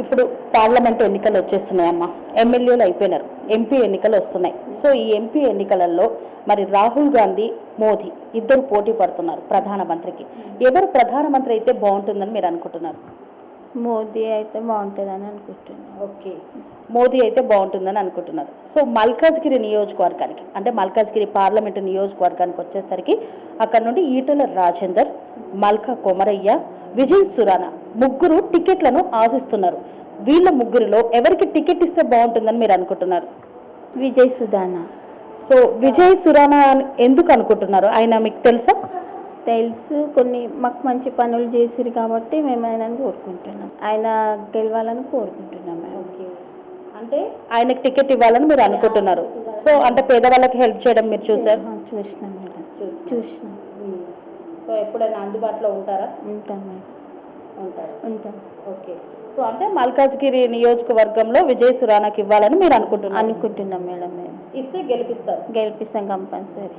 ఇప్పుడు పార్లమెంట్ ఎన్నికలు వచ్చేస్తున్నాయమ్మా. ఎమ్మెల్యేలు అయిపోయినారు. ఎంపీ ఎన్నికలు వస్తున్నాయి. సో ఈ ఎంపీ ఎన్నికలలో మరి రాహుల్ గాంధీ మోదీ ఇద్దరు పోటీ పడుతున్నారు ప్రధానమంత్రికి. ఎవరు ప్రధానమంత్రి అయితే బాగుంటుందని మీరు అనుకుంటున్నారు? మోదీ అయితే బాగుంటుందని అనుకుంటున్నాను ఓకే. మోదీ అయితే బాగుంటుందని అనుకుంటున్నారు. సో మల్కాజ్గిరి నియోజకవర్గానికి అంటే మల్కాజ్గిరి పార్లమెంటు నియోజకవర్గానికి వచ్చేసరికి అక్కడ నుండి ఈటల రాజేందర్ మల్కా కొమరయ్య విజయ్ సురానా ముగ్గురు టికెట్లను ఆశిస్తున్నారు. వీళ్ళ ముగ్గురిలో ఎవరికి టికెట్ ఇస్తే బాగుంటుందని మీరు అనుకుంటున్నారు? విజయ్ సుధానా. సో విజయ్ సురానా అని ఎందుకు అనుకుంటున్నారు? ఆయన మీకు తెలుసా? తెలుసు కొన్ని మాకు మంచి పనులు చేసిరు కాబట్టి మేము ఆయనను కోరుకుంటున్నాం. ఆయన గెలవాలని కోరుకుంటున్నాం అంటే ఆయనకి టికెట్ ఇవ్వాలని మీరు అనుకుంటున్నారు. సో అంటే పేదవాళ్ళకి హెల్ప్ చేయడం మీరు చూసారు? చూసినాం మేడం. చూసినాం. సో ఎప్పుడైనా అందుబాటులో ఉంటారా? ఉంటాం మేడం. ఉంటారు ఉంటాం ఓకే. సో అంటే మల్కాజ్గిరి నియోజకవర్గంలో విజయ్ సురానాకి ఇవ్వాలని మీరు అనుకుంటున్నారు? అనుకుంటున్నాం మేడం మేము. ఇస్తే గెలిపిస్తారు. గెలిపిస్తాం కంపల్సరీ.